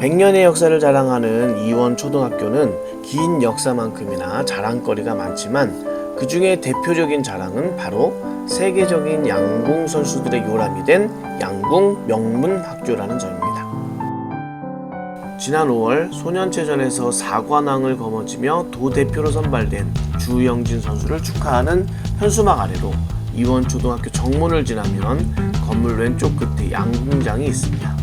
백년의 역사를 자랑하는 이원 초등학교는 긴 역사만큼이나 자랑거리가 많지만 그 중에 대표적인 자랑은 바로 세계적인 양궁 선수들의 요람이 된 양궁 명문 학교라는 점입니다. 지난 5월 소년체전에서 4관왕을 거머쥐며 도 대표로 선발된 주영진 선수를 축하하는 현수막 아래로 이원 초등학교 정문을 지나면 건물 왼쪽 끝에 양궁장이 있습니다.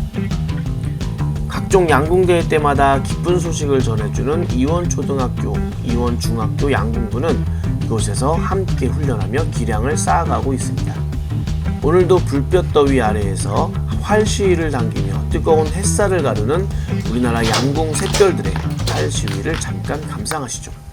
각종 양궁대회 때마다 기쁜 소식을 전해주는 이원초등학교, 이원중학교 양궁부는 이곳에서 함께 훈련하며 기량을 쌓아가고 있습니다. 오늘도 불볕 더위 아래에서 활시위를 당기며 뜨거운 햇살을 가르는 우리나라 양궁 샛별들의 활시위를 잠깐 감상하시죠.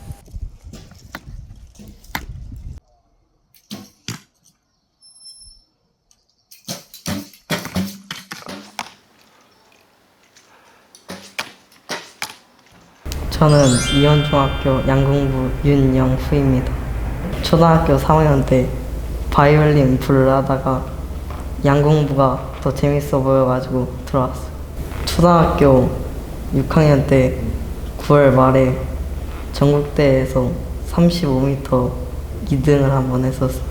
저는 이원중학교 양궁부 윤영후입니다. 초등학교 3학년 때 바이올린 하다가 양궁부가 더 재밌어 보여가지고 들어왔어요. 초등학교 6학년 때 9월 말에 전국대회에서 35m 2등을 한 번 했었어요.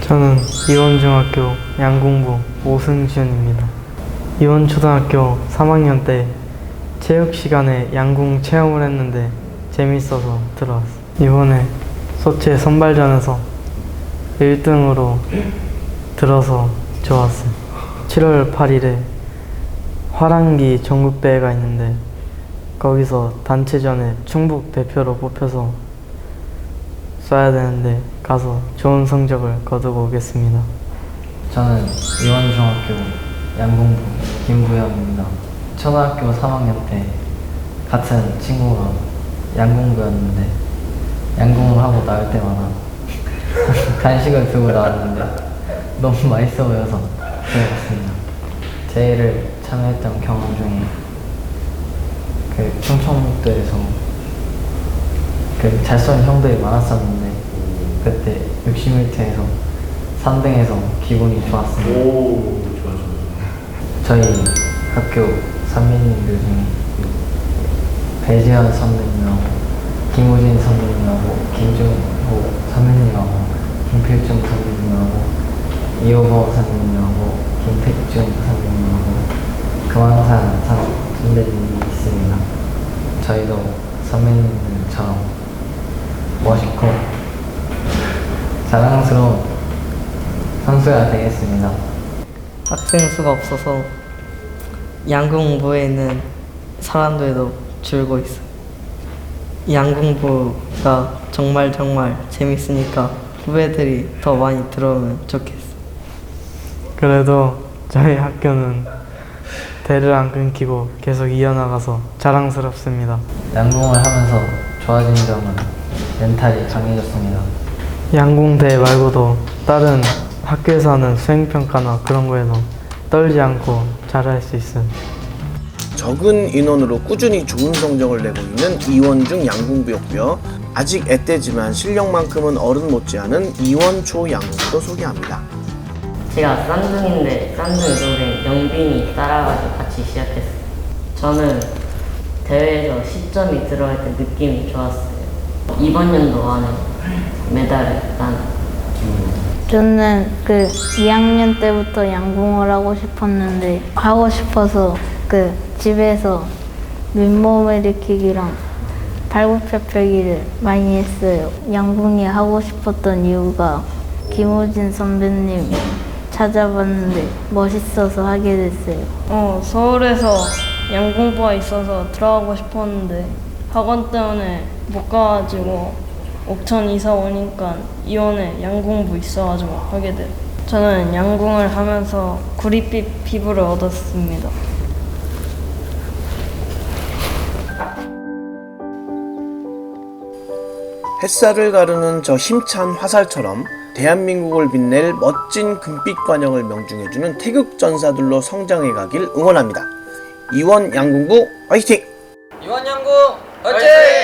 저는 이원중학교 양궁부 오승준입니다. 이원초등학교 3학년 때 체육 시간에 양궁 체험을 했는데 재밌어서 들어왔어요. 이번에 소체 선발전에서 1등으로 들어서 좋았어요. 7월 8일에 화랑기 전국대회가 있는데 거기서 단체전에 충북 대표로 뽑혀서 쏴야 되는데 가서 좋은 성적을 거두고 오겠습니다. 저는 이원중학교 양궁부 김부영입니다. 초등학교 3학년 때 같은 친구가 양궁부였는데 양궁을 하고 나올 때마다 간식을 들고 나왔는데 너무 맛있어 보여서 들어갔습니다. 제의를 참여했던 경험 중에 그 충청북도에서 그 잘 쏘는 형들이 많았었는데 그때 61회에서 3등해서 기분이 좋았습니다. 저희 학교 선배님들 중에 배지현 선배님하고 김우진 선배님하고 김준호 선배님하고 김필중 선배님하고 이호버 선배님하고 김택준 선배님하고 금왕산 선- 선배님이 있습니다. 저희도 선배님들처럼 멋있고 자랑스러운 선수가 되겠습니다. 학생 수가 없어서 양궁부에는 사람들도 줄고 있어요. 양궁부가 정말 정말 재밌으니까 후배들이 더 많이 들어오면 좋겠어요. 그래도 저희 학교는 대를 안 끊기고 계속 이어나가서 자랑스럽습니다. 양궁을 하면서 좋아진 점은 멘탈이 강해졌습니다. 양궁대 말고도 다른 학교에서 하는 수행평가나 그런 거에도 떨지 않고 잘할 수 있어요. 적은 인원으로 꾸준히 좋은 성적을 내고 있는 이원중 양궁부였고요. 아직 애때지만 실력만큼은 어른 못지않은 이원초 양궁도 소개합니다. 제가 쌍둥이인데 쌍둥이 동생 영빈이 따라가지고 같이 시작했어요. 저는 대회에서 10점이 들어갈 때 느낌이 좋았어요. 이번 연도 안에 메달을 딴 저는 그 2학년 때부터 양궁을 하고 싶었는데 하고 싶어서 그 집에서 맨몸 일으키기랑 발굽혀펴기를 많이 했어요. 양궁이 하고 싶었던 이유가 김우진 선배님 찾아봤는데 멋있어서 하게 됐어요. 어, 서울에서 양궁부가 있어서 들어가고 싶었는데 학원 때문에 못 가가지고 옥천 이사 오니까 이원에 양궁부 있어가지고 하게 돼. 저는 양궁을 하면서 구릿빛 피부를 얻었습니다. 햇살을 가르는 저 힘찬 화살처럼 대한민국을 빛낼 멋진 금빛 관영을 명중해주는 태극 전사들로 성장해 가길 응원합니다. 이원 양궁부 화이팅! 이원양구 화이팅!